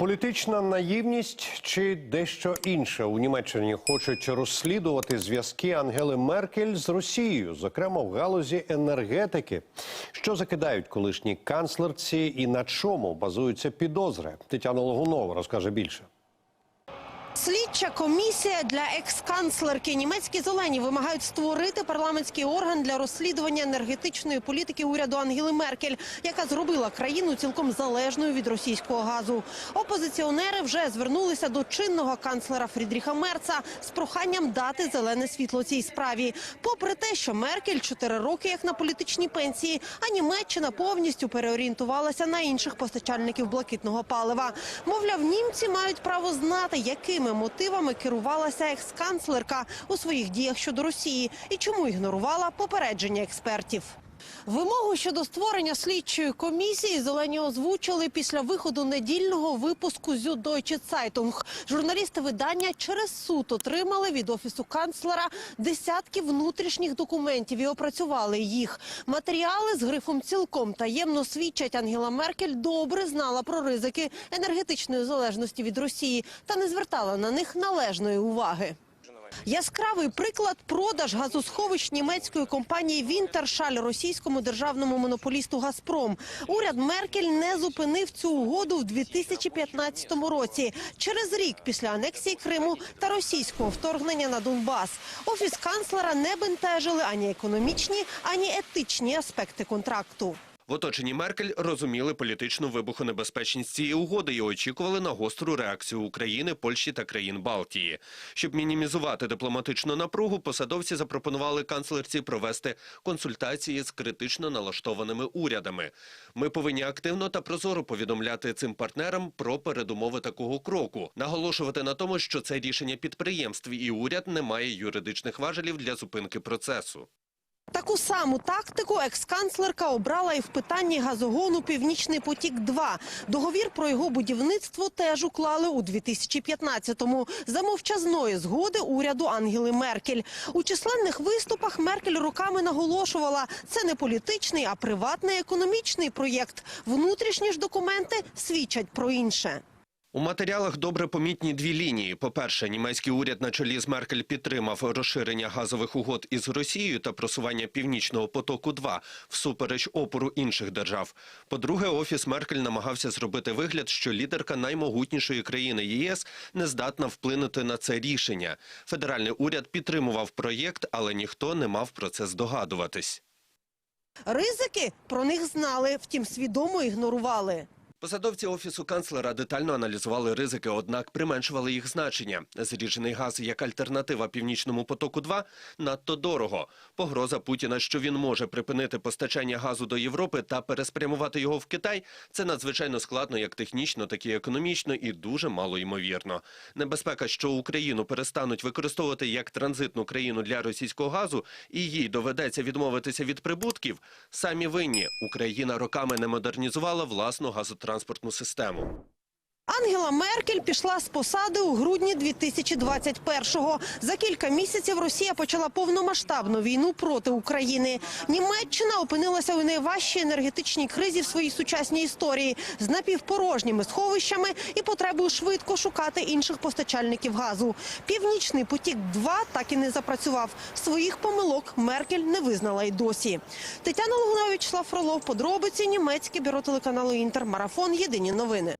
Політична наївність чи дещо інше у Німеччині хочуть розслідувати зв'язки Ангели Меркель з Росією, зокрема в галузі енергетики. Що закидають колишні канцлерці і на чому базуються підозри? Тетяна Логунова розкаже більше. Слідча комісія для екс-канцлерки німецькі зелені вимагають створити парламентський орган для розслідування енергетичної політики уряду Ангели Меркель, яка зробила країну цілком залежною від російського газу. Опозиціонери вже звернулися до чинного канцлера Фрідріха Мерца з проханням дати зелене світло цій справі. Попри те, що Меркель чотири роки як на політичній пенсії, а Німеччина повністю переорієнтувалася на інших постачальників блакитного палива. Мовляв, німці мають право знати, якими мотивами керувалася екс-канцлерка у своїх діях щодо Росії і чому ігнорувала попередження експертів. Вимогу щодо створення слідчої комісії зелені озвучили після виходу недільного випуску Süddeutsche Zeitung. Журналісти видання через суд отримали від офісу канцлера десятки внутрішніх документів і опрацювали їх. Матеріали з грифом цілком таємно свідчать. Ангела Меркель добре знала про ризики енергетичної залежності від Росії та не звертала на них належної уваги. Яскравий приклад продаж газосховищ німецької компанії Вінтершаль російському державному монополісту Газпром. Уряд Меркель не зупинив цю угоду в 2015 році, через рік після анексії Криму та російського вторгнення на Донбас. Офіс канцлера не бентежили ані економічні, ані етичні аспекти контракту. В оточенні Меркель розуміли політичну вибухонебезпечність цієї угоди і очікували на гостру реакцію України, Польщі та країн Балтії. Щоб мінімізувати дипломатичну напругу, посадовці запропонували канцлерці провести консультації з критично налаштованими урядами. Ми повинні активно та прозоро повідомляти цим партнерам про передумови такого кроку, наголошувати на тому, що це рішення підприємств і уряд не має юридичних важелів для зупинки процесу. Таку саму тактику екс-канцлерка обрала і в питанні газогону Північний потік-2 Договір про його будівництво теж уклали у 2015-му за мовчазної згоди уряду Ангели Меркель. У численних виступах Меркель роками наголошувала, це не політичний, а приватний економічний проєкт. Внутрішні ж документи свідчать про інше. У матеріалах добре помітні дві лінії. По-перше, німецький уряд на чолі з Меркель підтримав розширення газових угод із Росією та просування північного потоку 2 всупереч опору інших держав. По-друге, офіс Меркель намагався зробити вигляд, що лідерка наймогутнішої країни ЄС не здатна вплинути на це рішення. Федеральний уряд підтримував проєкт, але ніхто не мав про це здогадуватись. Ризики про них знали, втім свідомо ігнорували. Посадовці офісу канцлера детально аналізували ризики, однак применшували їх значення. Зріджений газ як альтернатива північному потоку 2 надто дорого. Погроза Путіна, що він може припинити постачання газу до Європи та переспрямувати його в Китай, це надзвичайно складно як технічно, так і економічно і дуже мало ймовірно. Небезпека, що Україну перестануть використовувати як транзитну країну для російського газу, і їй доведеться відмовитися від прибутків. Самі винні Україна роками не модернізувала власну газотранспортну систему. Ангела Меркель пішла з посади у грудні 2021-го. За кілька місяців Росія почала повномасштабну війну проти України. Німеччина опинилася у найважчій енергетичній кризі в своїй сучасній історії з напівпорожніми сховищами і потребою швидко шукати інших постачальників газу. Північний потік 2 так і не запрацював. Своїх помилок Меркель не визнала й досі. Тетяна Лугунович, Слав Фролов, подробиці німецьке бюро телеканалу Інтер. Марафон. Єдині новини.